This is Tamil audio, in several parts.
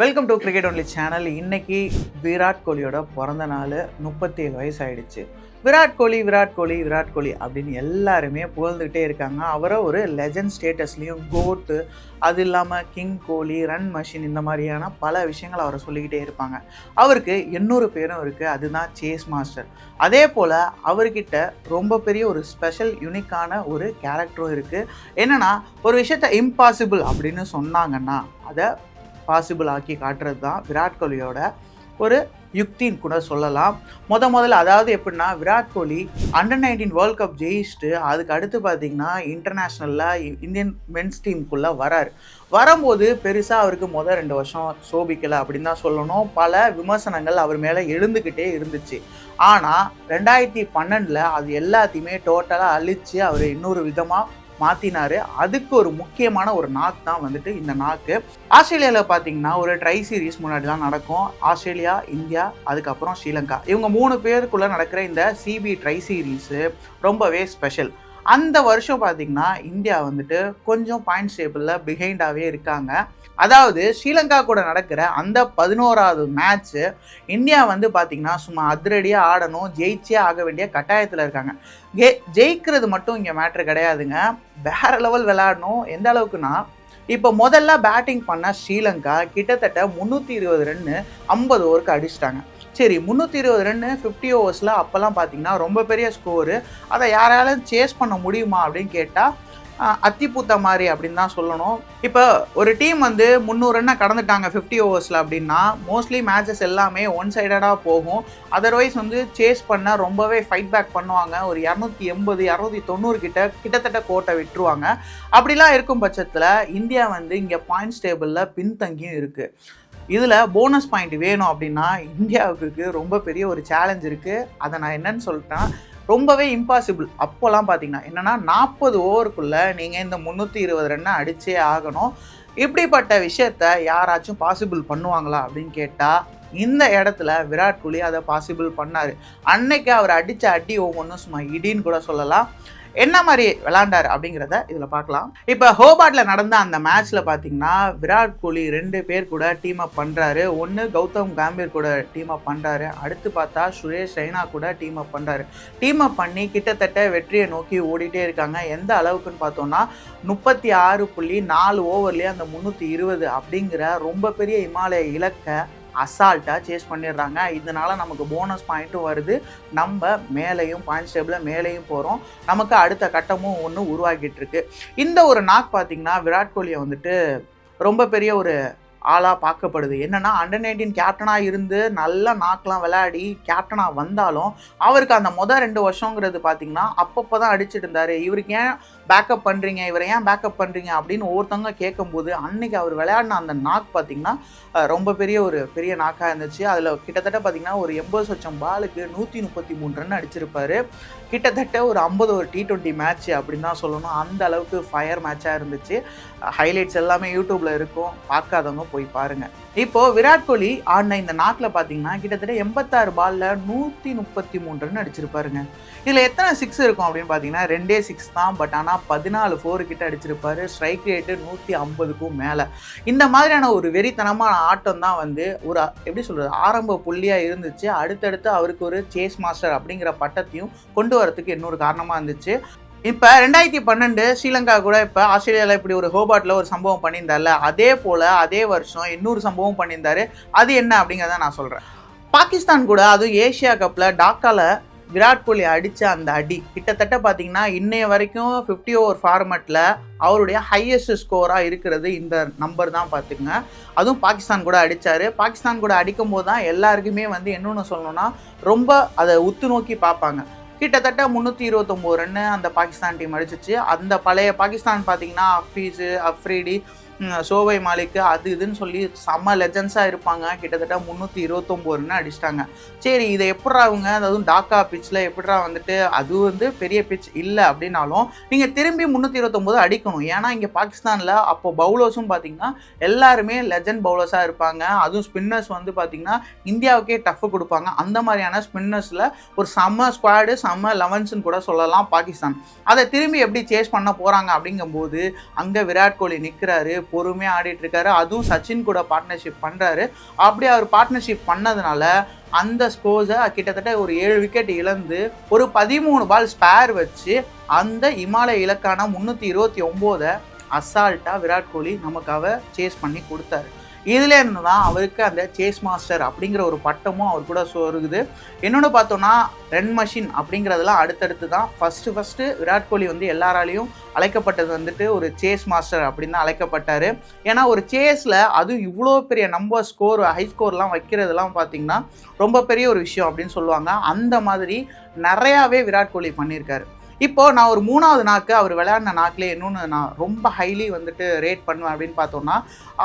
Welcome to cricket only channel இன்னைக்கு விராட் கோலியோட பிறந்த நாள் முப்பத்தி ஏழு வயசு ஆயிடுச்சு விராட் கோலி விராட் கோலி விராட் கோலி அப்படின்னு எல்லாருமே புகழ்ந்துக்கிட்டே இருக்காங்க. அவரை ஒரு லெஜண்ட் ஸ்டேட்டஸ்லேயும் கோட்டு அது இல்லாமல் கிங் கோலி ரன் மஷின் இந்த மாதிரியான பல விஷயங்கள் அவரை சொல்லிக்கிட்டே இருப்பாங்க. அவருக்கு இன்னொரு பேரும் இருக்குது அதுதான் சேஸ் மாஸ்டர் அதே போல் அவர்கிட்ட ரொம்ப பெரிய ஒரு ஸ்பெஷல் யூனிக்கான ஒரு கேரக்டரும் இருக்குது என்னென்னா ஒரு விஷயத்த இம்பாசிபிள் அப்படின்னு சொன்னாங்கன்னா அதை பாசிபிள் ஆக்கி காட்டுறது தான் விராட் கோலியோட ஒரு யுக்தின்னு கூட சொல்லலாம். முத முதல்ல அதாவது எப்படின்னா Virat Kohli under nineteen world cup ஜெயிச்சுட்டு அதுக்கு அடுத்து பார்த்தீங்கன்னா இன்டர்நேஷ்னலில் இந்தியன் மென்ஸ் டீமுக்குள்ளே வரார். வரும்போது பெருசாக அவருக்கு முதல் ரெண்டு வருஷம் சோபிக்கலை அப்படின்னு தான் சொல்லணும். பல விமர்சனங்கள் அவர் மேலே எழுந்துக்கிட்டே இருந்துச்சு. ஆனால் ரெண்டாயிரத்தி பன்னெண்டில் அது எல்லாத்தையுமே டோட்டலாக அழித்து அவர் இன்னொரு விதமாக மாற்றினாரு அதுக்கு ஒரு முக்கியமான ஒரு நாக் தான் வந்துட்டு இந்த நாக்கு ஆஸ்திரேலியாவில் பார்த்தீங்கன்னா ஒரு ட்ரை சீரீஸ் முன்னாடி தான் நடக்கும். ஆஸ்திரேலியா இந்தியா அதுக்கப்புறம் ஸ்ரீலங்கா. இவங்க மூணு பேருக்குள்ளே நடக்கிற இந்த சிபி ட்ரை சீரீஸு ரொம்பவே ஸ்பெஷல் அந்த வருஷம் பார்த்தீங்கன்னா இந்தியா வந்துட்டு கொஞ்சம் பாயிண்ட் டேபிளில் பிஹைண்டாகவே இருக்காங்க. அதாவது ஸ்ரீலங்கா கூட நடக்கிற அந்த பதினோராவது மேட்ச்சு இந்தியா வந்து பார்த்திங்கன்னா சும்மா அதிரடியாக ஆடணும் ஜெயிச்சே ஆக வேண்டிய கட்டாயத்தில் இருக்காங்க. ஜெ ஜெயிக்கிறது மட்டும் இங்கே மேட்ரு கிடையாதுங்க. வேற லெவல் விளையாடணும். எந்த அளவுக்குன்னா இப்போ முதல்ல பேட்டிங் பண்ண ஸ்ரீலங்கா கிட்டத்தட்ட முந்நூற்றி இருபது ரன்னு ஐம்பது ஓவருக்கு அடிச்சிட்டாங்க. சரி முந்நூற்றி இருபது ரன்னு ஃபிஃப்டி ஓவர்ஸில் அப்போல்லாம் பார்த்தீங்கன்னா ரொம்ப பெரிய ஸ்கோரு அதை யாராலும் சேஸ் பண்ண முடியுமா அப்படின்னு கேட்டால் அத்திப்பூத்த மாதிரி அப்படின்னு தான் சொல்லணும். இப்போ ஒரு டீம் வந்து முந்நூறு ரன்னை கடந்துட்டாங்க ஃபிஃப்டி ஓவர்ஸில் அப்படின்னா மோஸ்ட்லி மேட்சஸ் எல்லாமே ஒன் சைடடாக போகும். அதர்வைஸ் வந்து சேஸ் பண்ண ரொம்பவே ஃபைட் பேக் பண்ணுவாங்க. ஒரு இரநூத்தி எண்பது இரநூத்தி தொண்ணூறு கிட்ட கிட்டத்தட்ட கோட்டை விட்டுருவாங்க. அப்படிலாம் இருக்கும் பட்சத்தில் இந்தியா வந்து இங்கே பாயிண்ட்ஸ் டேபிளில் பின்தங்கியும் இருக்குது இதில் போனஸ் பாயிண்ட் வேணும் அப்படின்னா இந்தியாவுக்கு ரொம்ப பெரிய ஒரு சேலஞ்ச் இருக்குது அதை நான் என்னன்னு சொல்லிட்டேன் ரொம்பவே இம்பாசிபிள் அப்போல்லாம் பார்த்தீங்கன்னா என்னென்னா நாற்பது ஓவருக்குள்ளே நீங்கள் இந்த முந்நூற்றி இருபது ரன்னை அடித்தே ஆகணும். இப்படிப்பட்ட விஷயத்த யாராச்சும் பாசிபிள் பண்ணுவாங்களா அப்படின்னு கேட்டால் இந்த இடத்துல விராட் கோலி அதை பாசிபிள் பண்ணார். அன்னைக்கு அவர் அடித்த அடி ஒவ்வொன்றும் சும்மா இடின்னு கூட சொல்லலாம். என்ன மாதிரி விளாண்டார் அப்படிங்கிறத இதில் பார்க்கலாம். இப்போ ஹோபாட்டில் நடந்த அந்த மேட்ச்சில் பார்த்தீங்கன்னா விராட் கோலி ரெண்டு பேர் கூட டீம் அப் பண்ணுறாரு ஒன்று கௌதம் காம்பீர் கூட டீம் அப் பண்ணுறாரு அடுத்து பார்த்தா சுரேஷ் ரெய்னா கூட டீம் அப் பண்ணுறாரு டீம் அப் பண்ணி கிட்டத்தட்ட வெற்றியை நோக்கி ஓடிட்டே இருக்காங்க. எந்த அளவுக்குன்னு பார்த்தோம்னா முப்பத்தி ஆறு புள்ளி நாலு ஓவர்லேயே அந்த முந்நூற்றி இருபது அப்படிங்கிற ரொம்ப பெரிய இமாலய இலக்கை அசால்ட்டாக சேஸ் பண்ணிடுறாங்க. இதனால நமக்கு போனஸ் பாயிண்ட்டும் வருது. நம்ம மேலேயும் பாயிண்ட்ஸ் டேபிளில் மேலேயும் போகிறோம் நமக்கு அடுத்த கட்டமும் ஒன்று உருவாக்கிட்டு இருக்கு. இந்த ஒரு நாக் பார்த்தீங்கன்னா விராட் கோலியை வந்துட்டு ரொம்ப பெரிய ஒரு ஆளாக பார்க்கப்படுது. என்னென்னா அண்டர் நைன்டீன் கேப்டனாக இருந்து நல்ல நாக்கெலாம் விளையாடி கேப்டனாக வந்தாலும் அவருக்கு அந்த மொதல் ரெண்டு வருஷங்கிறது பார்த்திங்கன்னா அப்பப்போ தான் அடிச்சிட்டு இருந்தார். இவருக்கு ஏன் பேக்கப் பண்ணுறீங்க இவரை ஏன் பேக்கப் பண்ணுறீங்க அப்படின்னு ஒவ்வொருத்தவங்க கேட்கும்போது அன்னைக்கு அவர் விளையாடின அந்த நாக் பார்த்திங்கன்னா ரொம்ப பெரிய ஒரு பெரிய நாக்காக இருந்துச்சு. அதில் கிட்டத்தட்ட பார்த்திங்கன்னா ஒரு எண்பது லட்சம் பாலுக்கு நூற்றி முப்பத்தி மூணு ரன் அடிச்சிருப்பார். கிட்டத்தட்ட ஒரு ஐம்பது ஒரு டி ட்வெண்ட்டி மேட்ச் அப்படின்னு தான் சொல்லணும். அந்த அளவுக்கு ஃபயர் மேட்சாக இருந்துச்சு. ஹைலைட்ஸ் எல்லாமே யூடியூப்பில் இருக்கும். பார்க்காதவங்க போய் பாருங்க. இப்போது விராட் கோலி ஆடின இந்த நாட்டில் பார்த்தீங்கன்னா கிட்டத்தட்ட எண்பத்தாறு பாலில் நூற்றி முப்பத்தி மூணு ரன் அடிச்சிருப்பாருங்க. இதில் எத்தனை சிக்ஸ் இருக்கும் அப்படின்னு பார்த்தீங்கன்னா ரெண்டே சிக்ஸ் தான். பட் ஆனால் பதினாலு ஃபோர் கிட்ட அடிச்சிருப்பாரு. ஸ்ட்ரைக் ரேட்டு நூற்றி ஐம்பதுக்கும் மேலே. இந்த மாதிரியான ஒரு வெறித்தனமான ஆட்டம் தான் வந்து ஒரு எப்படி சொல்கிறது ஆரம்ப புள்ளியாக இருந்துச்சு. அடுத்தடுத்து அவருக்கு ஒரு சேஸ் மாஸ்டர் அப்படிங்கிற பட்டத்தையும் கொண்டு வரத்துக்கு இன்னொரு காரணமாக இருந்துச்சு. இப்போ ரெண்டாயிரத்தி பன்னெண்டு ஸ்ரீலங்கா கூட இப்போ ஆஸ்திரேலியாவில் இப்படி ஒரு ஹோபாட்டில் ஒரு சம்பவம் பண்ணியிருந்தார்ல அதே போல் அதே வருஷம் இன்னொரு சம்பவம் பண்ணியிருந்தாரு. அது என்ன அப்படிங்கிறத நான் சொல்கிறேன் பாகிஸ்தான் கூட அதுவும் ஏஷியா கப்பில் டாக்காவில் விராட் கோலி அடித்த அந்த அடி கிட்டத்தட்ட பார்த்தீங்கன்னா இன்னைய வரைக்கும் ஃபிஃப்டி ஓவர் ஃபார்மேட்டில் அவருடைய ஹையஸ்ட் ஸ்கோராக இருக்கிறது இந்த நம்பர் தான் பார்த்துக்குங்க அதுவும் பாகிஸ்தான் கூட அடித்தார் பாகிஸ்தான் கூட அடிக்கும் போது தான் எல்லாருக்குமே வந்து என்னென்னு சொல்லணும்னா ரொம்ப அதை உத்து நோக்கி பார்ப்பாங்க. கிட்டத்தட்ட முந்நூற்றி இருபத்தொம்போது ரன்னு அந்த பாகிஸ்தான் டீம் அடிச்சிச்சு. அந்த பழைய பாகிஸ்தான் பார்த்தீங்கன்னா அஃபீஸு அஃப்ரீடி சோவை மாலிக்கு அது இதுன்னு சொல்லி செம்ம லெஜன்ஸாக இருப்பாங்க. கிட்டத்தட்ட முந்நூற்றி இருபத்தொம்போது ரன் அடிச்சிட்டாங்க. சரி இதை எப்படா அவங்க அதாவது டாக்கா பிச்சில் எப்படா வந்துட்டு அது வந்து பெரிய பிச் இல்லை அப்படின்னாலும் நீங்கள் திரும்பி முந்நூற்றி இருபத்தொம்போது அடிக்கணும். ஏன்னா இங்கே பாகிஸ்தானில் அப்போ பவுலர்ஸும் பார்த்தீங்கன்னா எல்லாருமே லெஜண்ட் பவுலர்ஸாக இருப்பாங்க. அதுவும் ஸ்பின்னர்ஸ் வந்து பார்த்தீங்கன்னா இந்தியாவுக்கே டஃப் கொடுப்பாங்க. அந்த மாதிரியான ஸ்பின்னர்ஸில் ஒரு செம்ம ஸ்குவாடு செம்ம லெவன்ஸ்னு கூட சொல்லலாம் பாகிஸ்தான். அதை திரும்பி எப்படி சேஸ் பண்ண போகிறாங்க அப்படிங்கும்போது அங்கே விராட் கோலி நிற்கிறாரு பொறுமையாக ஆடிட்டு இருக்காரு அதுவும் சச்சின் கூட பார்ட்னர்ஷிப் பண்ணுறாரு அப்படி அவர் பார்ட்னர்ஷிப் பண்ணதுனால அந்த ஸ்கோர்ஸை கிட்டத்தட்ட ஒரு ஏழு விக்கெட் இழந்து ஒரு பதிமூணு பால் ஸ்பேர் வச்சு அந்த இமாலய இலக்கான முந்நூற்றி இருபத்தி ஒம்போதை அசால்ட்டாக விராட் கோலி நமக்காக சேஸ் பண்ணி கொடுத்தாரு. இதில் இருந்து தான் அவருக்கு அந்த சேஸ் மாஸ்டர் அப்படிங்கிற ஒரு பட்டமும் அவர் கூட சொருகுது இன்னொன்று பார்த்தோன்னா ரன் மஷின் அப்படிங்கிறதெல்லாம் அடுத்தடுத்து தான். ஃபஸ்ட்டு ஃபஸ்ட்டு விராட் கோலி வந்து எல்லாராலையும் அழைக்கப்பட்டது வந்துட்டு ஒரு சேஸ் மாஸ்டர் அப்படின்னு தான் அழைக்கப்பட்டார். ஏன்னா ஒரு சேஸில் அதுவும் இவ்வளோ பெரிய நம்பர் ஸ்கோர் ஹை ஸ்கோர்லாம் வைக்கிறதுலாம் பார்த்திங்கன்னா ரொம்ப பெரிய ஒரு விஷயம் அப்படின்னு சொல்லுவாங்க. அந்த மாதிரி நிறையாவே விராட் கோலி பண்ணியிருக்காரு. இப்போ நான் ஒரு மூணாவது நாக்கு அவர் விளையாடின நாக்கிலே இன்னொன்று நான் ரொம்ப ஹைலி வந்துட்டு ரேட் பண்ணுவேன் அப்படின்னு பார்த்தோம்னா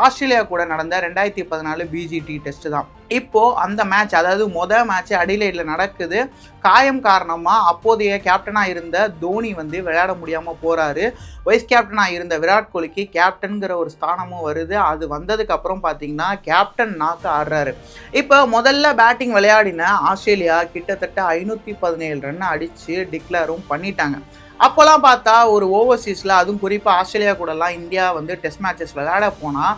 ஆஸ்திரேலியா கூட நடந்த ரெண்டாயிரத்தி பதினாலு பிஜிடி டெஸ்ட் தான். இப்போ அந்த மேட்ச் அதாவது மொதல் மேட்ச் அடிலைடில் நடக்குது. காயம் காரணமாக அப்போதைய கேப்டனாக இருந்த தோனி வந்து விளையாட முடியாமல் போகிறாரு வைஸ் கேப்டனாக இருந்த விராட் கோலிக்கு கேப்டனுங்கிற ஒரு ஸ்தானமும் வருது. அது வந்ததுக்கப்புறம் பார்த்தீங்கன்னா கேப்டன் நாக்கு ஆடுறாரு. இப்போ முதல்ல பேட்டிங் விளையாடின ஆஸ்திரேலியா கிட்டத்தட்ட ஐநூற்றி பதினேழு ரன் அடித்து டிக்ளேரும் பண்ணிட்டாங்க. அப்போல்லாம் பார்த்தா ஒரு ஓவர்சீஸில் அதுவும் குறிப்பாக ஆஸ்திரேலியா கூடலாம் இந்தியா வந்து டெஸ்ட் மேட்சஸ் விளையாட போனால்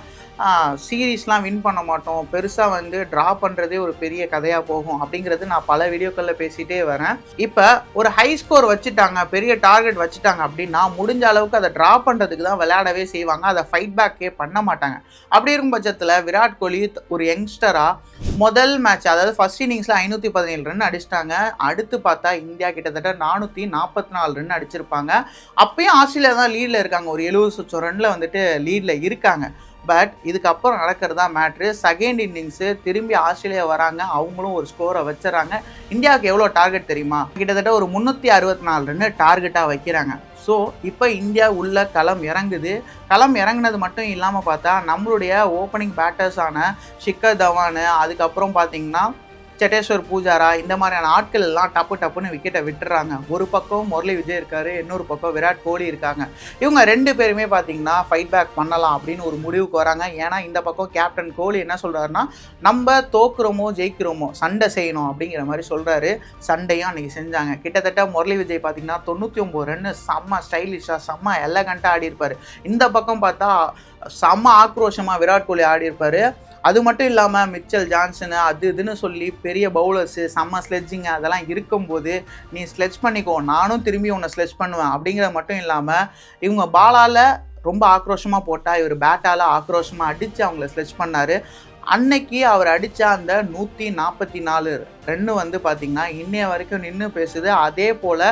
சீரீஸ்லாம் வின் பண்ண மாட்டோம். பெருசாக வந்து ட்ரா பண்ணுறதே ஒரு பெரிய கதையாக போகும் அப்படிங்கிறது நான் பல வீடியோக்களில் பேசிகிட்டே வரேன். இப்போ ஒரு ஹை ஸ்கோர் வச்சுட்டாங்க பெரிய டார்கெட் வச்சுட்டாங்க அப்படின்னா முடிஞ்ச அளவுக்கு அதை ட்ரா பண்ணுறதுக்கு தான் விளையாடவே செய்வாங்க. அதை ஃபைட் பேக்கே பண்ண மாட்டாங்க. அப்படி இருக்கும் பட்சத்தில் விராட் கோலி ஒரு யங்ஸ்டராக முதல் மேட்ச் அதாவது ஃபர்ஸ்ட் இன்னிங்ஸில் ஐநூற்றி பதினேழு ரன் அடிச்சிட்டாங்க. அடுத்து பார்த்தா இந்தியா கிட்டத்தட்ட நானூற்றி நாற்பத்தி நாலு ரன் அடிச்சிருப்பாங்க. அப்பயும் ஆஸ்திரேலியா தான் லீடில் இருக்காங்க. ஒரு எழுபது சொச்சம் ரனில் வந்துட்டு லீடில் இருக்காங்க. பட் இதுக்கப்புறம் நடக்கிறது தான் மேட்ரு. செகண்ட் இன்னிங்ஸு திரும்பி ஆஸ்திரேலியா வராங்க. அவங்களும் ஒரு ஸ்கோரை வச்சுறாங்க இந்தியாவுக்கு எவ்வளோ டார்கெட் தெரியுமா? கிட்டத்தட்ட ஒரு முந்நூற்றி அறுபத்தி நாலு ரன்னு டார்கெட்டாக வைக்கிறாங்க. ஸோ இப்போ இந்தியா உள்ள களம் இறங்குது. களம் இறங்குனது மட்டும் இல்லாமல் பார்த்தா நம்மளுடைய ஓப்பனிங் பேட்டர்ஸான ஷிக்கர் தவானு அதுக்கப்புறம் பார்த்தீங்கன்னா சட்டேஸ்வர் பூஜாரா இந்த மாதிரியான ஆட்கள் எல்லாம் டப்பு டப்புன்னு விக்கெட்டை விட்டுறாங்க. ஒரு பக்கம் முரளி விஜய் இருக்காரு இன்னொரு பக்கம் விராட் கோலி இருக்காங்க. இவங்க ரெண்டு பேருமே பார்த்தீங்கன்னா ஃபைட் பேக் பண்ணலாம் அப்படின்னு ஒரு முடிவுக்கு வராங்க. ஏன்னா இந்த பக்கம் கேப்டன் கோலி என்ன சொல்கிறாருன்னா நம்ம தோக்குறோமோ ஜெயிக்கிறோமோ சண்டை செய்யணும் அப்படிங்கிற மாதிரி சொல்கிறாரு சண்டையும் அன்றைக்கி செஞ்சாங்க. கிட்டத்தட்ட முரளி விஜய் பார்த்தீங்கன்னா தொண்ணூற்றி ஒம்பது ரன்னு செம்ம ஸ்டைலிஷாக செம்ம எலகண்ட்டாக ஆடியிருப்பார். இந்த பக்கம் பார்த்தா செம்ம ஆக்ரோஷமாக விராட் கோலி ஆடியிருப்பார். அது மட்டும் இல்லாமல் மிச்சல் ஜான்சனு அது இதுன்னு சொல்லி பெரிய பவுலர்ஸு செம்ம ஸ்லெட்ஜிங் அதெல்லாம் இருக்கும்போது நீ ஸ்லெட்ச் பண்ணிக்கோ நானும் திரும்பி உன்னை ஸ்லெட்ச் பண்ணுவேன் அப்படிங்கிறது மட்டும் இல்லாமல் இவங்க பாலால் ரொம்ப ஆக்ரோஷமாக போட்டால் இவர் பேட்டால் ஆக்ரோஷமாக அடித்து அவங்கள ஸ்லெட்ச் பண்ணார். அன்னைக்கு அவர் அடித்த அந்த நூற்றி நாற்பத்தி நாலு ரன்னு வந்து பார்த்திங்கன்னா இன்னைய வரைக்கும் நின்று பேசுது. அதே போல்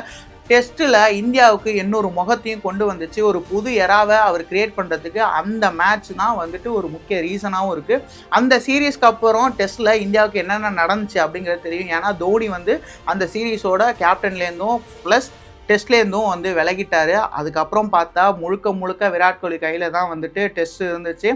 டெஸ்ட்டில் இந்தியாவுக்கு இன்னொரு முகத்தையும் கொண்டு வந்துச்சு. ஒரு புது எறாவை அவர் கிரியேட் பண்ணுறதுக்கு அந்த மேட்ச் தான் வந்துட்டு ஒரு முக்கிய ரீசனாகவும் இருக்குது அந்த சீரீஸ்க்கு அப்புறம் டெஸ்ட்டில் இந்தியாவுக்கு என்னென்ன நடந்துச்சு அப்படிங்கிறது தெரியும். ஏன்னா தோனி வந்து அந்த சீரீஸோட கேப்டன்லேருந்தும் ப்ளஸ் டெஸ்ட்லேருந்தும் வந்து விலகிட்டார். அதுக்கப்புறம் பார்த்தா முழுக்க முழுக்க விராட் கோலி கையில் தான் வந்துட்டு டெஸ்ட் இருந்துச்சு.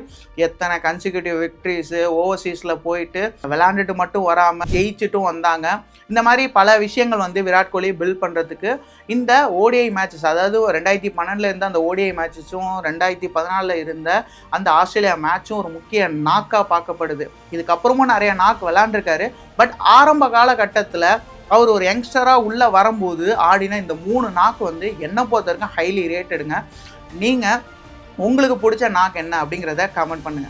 எத்தனை கன்சிக்யூட்டிவ் விக்ட்ரிஸு ஓவர்சீஸில் போயிட்டு விளாண்டுட்டு மட்டும் வராமல் ஜெயிச்சுட்டும் வந்தாங்க. இந்த மாதிரி பல விஷயங்கள் வந்து விராட் கோலி பில்ட் பண்ணுறதுக்கு இந்த ஓடிஐ மேட்சஸ் அதாவது ரெண்டாயிரத்தி பன்னெண்டில் இருந்த அந்த ஓடிஐ மேட்சஸும் ரெண்டாயிரத்தி பதினாலில் இருந்த அந்த ஆஸ்திரேலியா மேட்சும் ஒரு முக்கிய நாக்காக பார்க்கப்படுது. இதுக்கப்புறமும் நிறைய நாக் விளாண்டுருக்காரு பட் ஆரம்ப காலகட்டத்தில் அவர் ஒரு யங்ஸ்டராக உள்ளே வரும்போது ஆடின இந்த மூணு நாக்கு வந்து என்ன பொறுத்த வரைக்கும் ஹைலி ரேட்டடுங்க நீங்கள் உங்களுக்கு பிடிச்ச நாக்கு என்ன அப்படிங்கிறத கமெண்ட் பண்ணுங்கள்